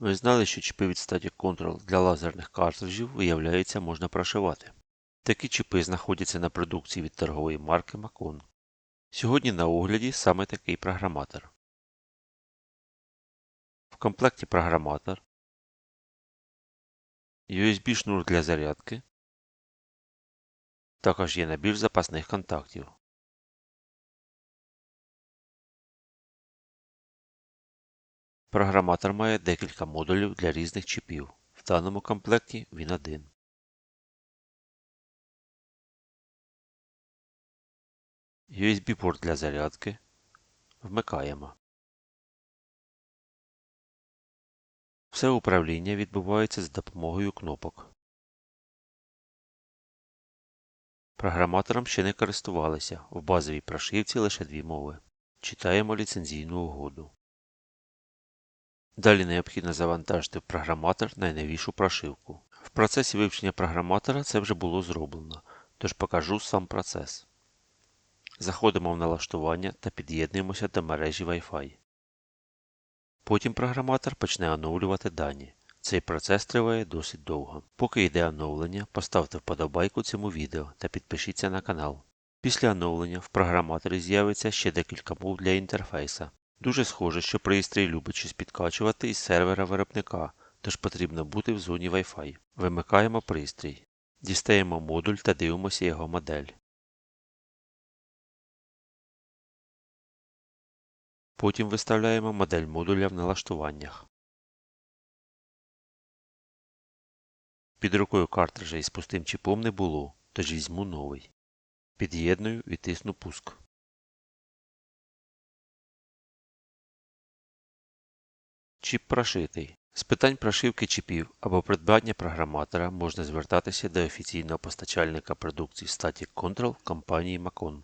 Ви знали, що чіпи від Static Control для лазерних картриджів, виявляється, можна прошивати. Такі чіпи знаходяться на продукції від торгової марки Macon. Сьогодні на огляді саме такий програматор. В комплекті програматор, USB-шнур для зарядки, також є набір запасних контактів. Програматор має декілька модулів для різних чіпів. В даному комплекті він один. USB-порт для зарядки. Вмикаємо. Все управління відбувається з допомогою кнопок. Програматором ще не користувалися. В базовій прошивці лише дві мови. Читаємо ліцензійну угоду. Далі необхідно завантажити програматор найновішу прошивку. В процесі вивчення програматора це вже було зроблено, тож покажу сам процес. Заходимо в налаштування та під'єднуємося до мережі Wi-Fi. Потім програматор почне оновлювати дані. Цей процес триває досить довго. Поки йде оновлення, поставте вподобайку цьому відео та підпишіться на канал. Після оновлення в програматорі з'явиться ще декілька мов для інтерфейса. Дуже схоже, що пристрій любить щось підкачувати із сервера виробника, тож потрібно бути в зоні Wi-Fi. Вимикаємо пристрій. Дістаємо модуль та дивимося його модель. Потім виставляємо модель модуля в налаштуваннях. Під рукою картриджа із пустим чіпом не було, тож візьму новий. Під'єдную і тисну пуск. Чіп прошитий. З питань прошивки чіпів або придбання програматора можна звертатися до офіційного постачальника продукції Static Control компанії Macon.